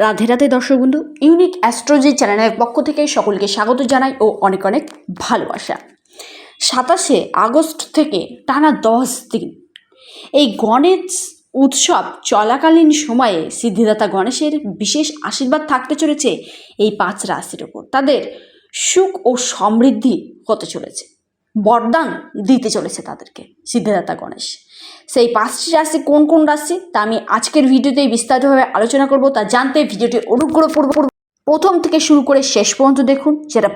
রাধে রাধে দর্শক বন্ধু unique astrology চ্যানেলের পক্ষ থেকে সকলকে স্বাগত জানাই ও অনেক অনেক ভালোবাসা। সাতাশে আগস্ট থেকে টানা দশ দিন। এই গণেশ উৎসব চলাকালীন সময়ে সিদ্ধিদাতা গণেশের বিশেষ আশীর্বাদ থাকতে চলেছে এই পাঁচ রাশির ওপর তাদের সুখ ও সমৃদ্ধি হতে চলেছে। বরদান দিতে চলেছে তাদেরকে, সিদ্ধিদাতা গণেশ। সেই পাঁচটি রাশি কোন কোন রাশি, তা আমি আজকের ভিডিওতেই বিস্তারিতভাবে আলোচনা করব, তা জানতে ভিডিওটি অনুগ্রহ পূর্বক প্রথম থেকে শুরু করে শেষ পর্যন্ত দেখুন, যেটা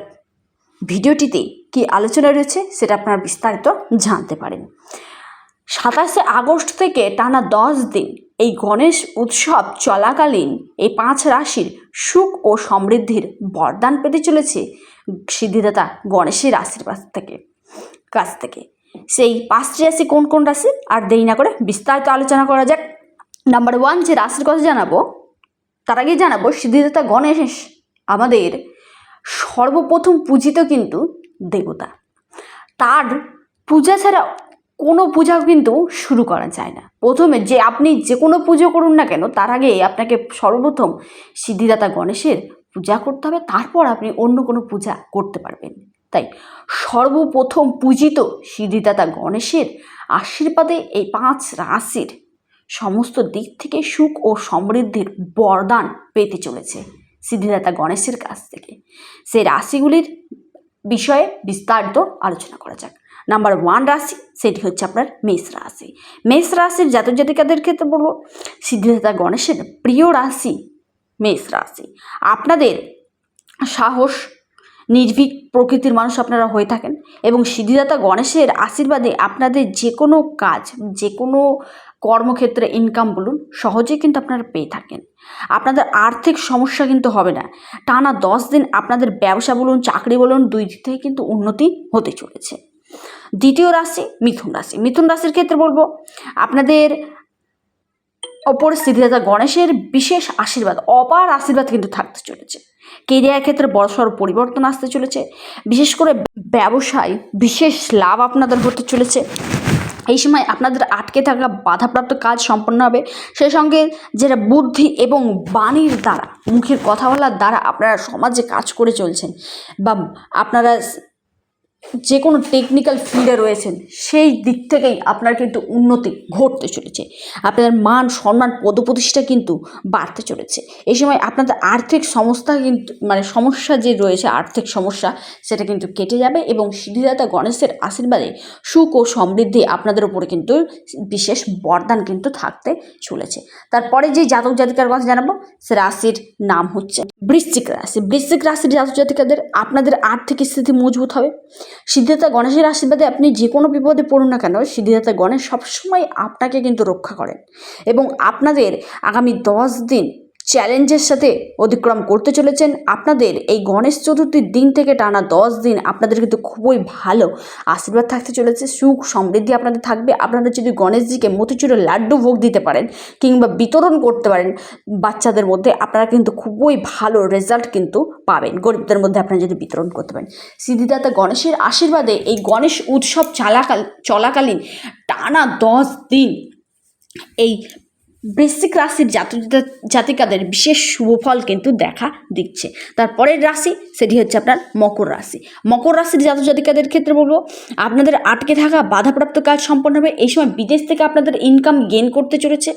ভিডিওটিতে কি আলোচনা রয়েছে সেটা আপনারা বিস্তারিত জানতে পারেন। সাতাশে আগস্ট থেকে টানা দশ দিন এই গণেশ উৎসব চলাকালীন এই পাঁচ রাশির সুখ ও সমৃদ্ধির বরদান পেতে চলেছে সিদ্ধিদাতা গণেশের আশীর্বাদ থেকে। কাছ থেকে। সেই পাঁচটি রাশি কোন কোন রাশি? আর দেরি না করে বিস্তারিত আলোচনা করা যাক। নাম্বার ওয়ান যে রাশির কথা জানাব, তার আগে জানাব, সিদ্ধিদাতা গণেশ আমাদের সর্বপ্রথম পূজিত কিন্তু দেবতা। তার পূজা ছাড়া কোনো পূজা কিন্তু শুরু করা যায় না। প্রথমে যে আপনি যে কোনো পুজো করুন না কেন, তার আগে আপনাকে সর্বপ্রথম সিদ্ধিদাতা গণেশের পূজা করতে হবে। তারপর আপনি অন্য কোনো পূজা করতে পারবেন। তাই সর্বপ্রথম পূজিত সিদ্ধিদাতা গণেশের আশীর্বাদে এই পাঁচ রাশির সমস্ত দিক থেকে সুখ ও সমৃদ্ধির বরদান পেতে চলেছে সিদ্ধিদাতা গণেশের কাছ থেকে। সেই রাশিগুলির বিষয়ে বিস্তারিত আলোচনা করা যাক। নাম্বার ওয়ান রাশি, সেটি হচ্ছে আপনার মেষ রাশি। মেষ রাশির জাতক জাতিকাদের ক্ষেত্রে বলব, সিদ্ধিদাতা গণেশের প্রিয় রাশি মেষ রাশি। আপনাদের সাহস নির্ভীক প্রকৃতির মানুষ আপনারা হয়ে থাকেন এবং সিদ্ধিদাতা গণেশের আশীর্বাদে আপনাদের যে কোনো কাজ, যে কোনো কর্মক্ষেত্রে ইনকাম বলুন, সহজেই কিন্তু আপনারা পেয়ে থাকেন। আপনাদের আর্থিক সমস্যা কিন্তু হবে না। টানা দশ দিন আপনাদের ব্যবসা বলুন, চাকরি বলুন, দুই দিক থেকে কিন্তু উন্নতি হতে চলেছে। দ্বিতীয় রাশি মিথুন রাশি। মিথুন রাশির ক্ষেত্রে বলব, আপনাদের ওপর স্থিতিদাতা গণেশের বিশেষ আশীর্বাদ, অপার আশীর্বাদ কিন্তু থাকতে চলেছে। কেরিয়ার ক্ষেত্রে বড়সড় পরিবর্তন আসতে চলেছে। বিশেষ করে ব্যবসায় বিশেষ লাভ আপনাদের হতে চলেছে। এই সময় আপনাদের আটকে থাকা বাধাপ্রাপ্ত কাজ সম্পন্ন হবে। সেই সঙ্গে যেটা বুদ্ধি এবং বাণীর দ্বারা, মুখের কথা বলার দ্বারা আপনারা সমাজে কাজ করে চলছেন বা আপনারা যে কোনো টেকনিক্যাল ফিল্ডে রয়েছেন, সেই দিক থেকেই আপনার কিন্তু উন্নতি ঘটতে চলেছে। আপনাদের মান, সম্মান, পদপ্রতিষ্ঠা কিন্তু বাড়তে চলেছে। এই সময় আপনাদের আর্থিক সমস্যা কিন্তু মানে সমস্যা যে রয়েছে, আর্থিক সমস্যা, সেটা কিন্তু কেটে যাবে এবং সিদ্ধিদাতা গণেশের আশীর্বাদে সুখ ও সমৃদ্ধি আপনাদের উপরে কিন্তু বিশেষ বরদান কিন্তু থাকতে চলেছে। তারপরে যে জাতক জাতিকার কথা জানাব, সে রাশির নাম হচ্ছে বৃশ্চিক রাশি। বৃশ্চিক রাশির জাতক জাতিকাদের আপনাদের আর্থিক স্থিতি মজবুত হবে। সিদ্ধিদাতা গণেশের আশীর্বাদে আপনি যে কোনো বিপদে পড়ুন না কেন, সিদ্ধিদাতা গণেশ সবসময় আপনাকে কিন্তু রক্ষা করেন। এবং আপনাদের আগামী দশ দিন চ্যালেঞ্জের সাথে অতিক্রম করতে চলেছেন আপনাদের এই গণেশ চতুর্থীর দিন থেকে টানা দশ দিন আপনাদের কিন্তু খুবই ভালো আশীর্বাদ থাকতে চলেছে, সুখ সমৃদ্ধি আপনাদের থাকবে। আপনারা যদি গণেশজিকে মতিচুরের লাড্ডু ভোগ দিতে পারেন কিংবা বিতরণ করতে পারেন বাচ্চাদের মধ্যে, আপনারা কিন্তু খুবই ভালো রেজাল্ট কিন্তু পাবেন। গরিবদের মধ্যে আপনারা যদি বিতরণ করতে পারেন। সিদ্ধিদাতা গণেশের আশীর্বাদে এই গণেশ উৎসব চলাকাল চলাকালীন টানা দশ দিন এই বৃশ্চিক রাশির জাতক জাতিকাদের বিশেষ শুভফল কিন্তু দেখা দিচ্ছে। তারপরের রাশি, সেটি হচ্ছে আপনার মকর রাশি। মকর রাশির জাতক জাতিকাদের ক্ষেত্রে বলব, আপনাদের আটকে থাকা, বাধাপ্রাপ্ত কাজ সম্পন্ন হবে। এই সময় বিদেশ থেকে আপনাদের ইনকাম গেন করতে চলেছে।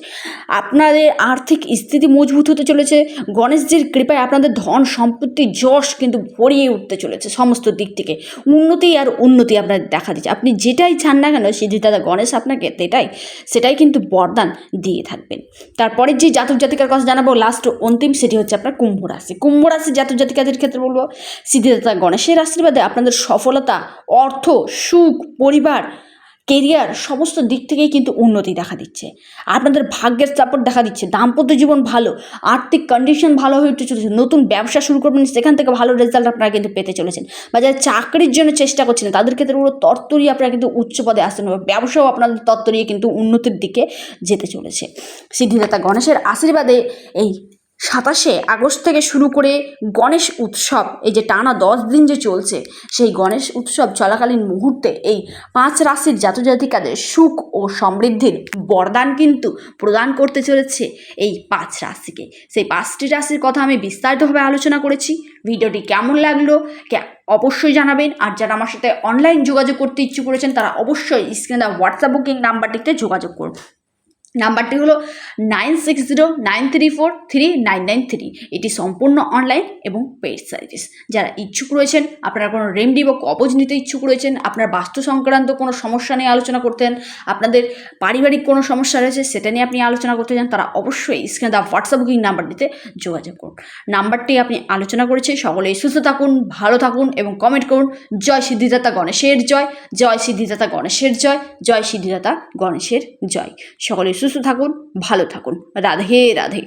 আপনাদের আর্থিক স্থিতি মজবুত হতে চলেছে। গণেশজির কৃপায় আপনাদের ধন সম্পত্তি যশ কিন্তু ভরিয়ে উঠতে চলেছে সমস্ত দিক থেকে। উন্নতি আর উন্নতি আপনাদের দেখা দিচ্ছে। আপনি যেটাই চান না কেন সিদ্ধিদাতা গণেশ আপনাকে সেটাই সেটাই কিন্তু বরদান দিয়ে থাকবেন তারপরে যে জাতক জাতিকার কথা জানাব লাস্ট অন্তিম সেটি হচ্ছে আপনার কুম্ভ রাশি। কুম্ভ রাশি জাতক জাতিকাদের ক্ষেত্রে বলব, সিদ্ধিদাতা গণেশের আশীর্বাদে আপনাদের সফলতা, অর্থ, সুখ, পরিবার কেরিয়ার সমস্ত দিক থেকেই কিন্তু উন্নতি দেখা দিচ্ছে। আপনাদের ভাগ্যের সাপোর্ট দেখা দিচ্ছে, দাম্পত্য জীবন ভালো, আর্থিক কন্ডিশন ভালো হয়ে উঠতে চলেছে, নতুন ব্যবসা শুরু করবেন, সেখান থেকে ভালো রেজাল্ট আপনারা কিন্তু পেতে চলেছেন। বা যারা চাকরির জন্য চেষ্টা করছেন, তাদের ক্ষেত্রে পুরো তত্তরই আপনারা কিন্তু উচ্চ পদে আসতে হবে ব্যবসাও আপনাদের তত্তরিয়ে কিন্তু উন্নতির দিকে যেতে চলেছে। সিদ্ধিদাতা গণেশের আশীর্বাদে এই সাতাশে আগস্ট থেকে শুরু করে গণেশ উৎসব, এই যে টানা দশ দিন যে চলছে, সেই গণেশ উৎসব চলাকালীন মুহূর্তে এই পাঁচ রাশির জাতজাতিকাদের সুখ ও সমৃদ্ধির বরদান কিন্তু প্রদান করতে চলেছে এই পাঁচ রাশিকে। সেই পাঁচটি রাশির কথা আমি বিস্তারিতভাবে আলোচনা করেছি। ভিডিওটি কেমন লাগল অবশ্যই জানাবেন। আর যারা আমার সাথে অনলাইন যোগাযোগ করতে ইচ্ছুক করেছেন তারা অবশ্যই স্ক্রিনে দেওয়া হোয়াটসঅ্যাপ বুকিং নাম্বারটিতে যোগাযোগ করুন। নাম্বারটি হলো nine six zero nine three four three nine nine three এটি সম্পূর্ণ অনলাইন এবং পেড সার্ভিস যারা ইচ্ছুক রয়েছেন, আপনারা কোনো রেমডি বা কবজ নিতে ইচ্ছুক রয়েছেন, আপনার বাস্তু সংক্রান্ত কোনো সমস্যা নিয়ে আলোচনা করতেন, আপনাদের পারিবারিক কোনো সমস্যা রয়েছে সেটা নিয়ে আপনি আলোচনা করতে চান, তারা অবশ্যই স্ক্রিনে দেওয়া হোয়াটসঅ্যাপ বুকিং নাম্বারটিতে যোগাযোগ করুন। নাম্বারটি আপনি আলোচনা করেছে সকলে সুস্থ থাকুন, ভালো থাকুন এবং কমেন্ট করুন, জয় সিদ্ধিদাতা গণেশের জয় জয় সিদ্ধিদাতা গণেশের জয় জয় সিদ্ধিদাতা গণেশের জয়। সকলে সুস্থ থাকুন ভালো থাকুন। রাধে রাধে।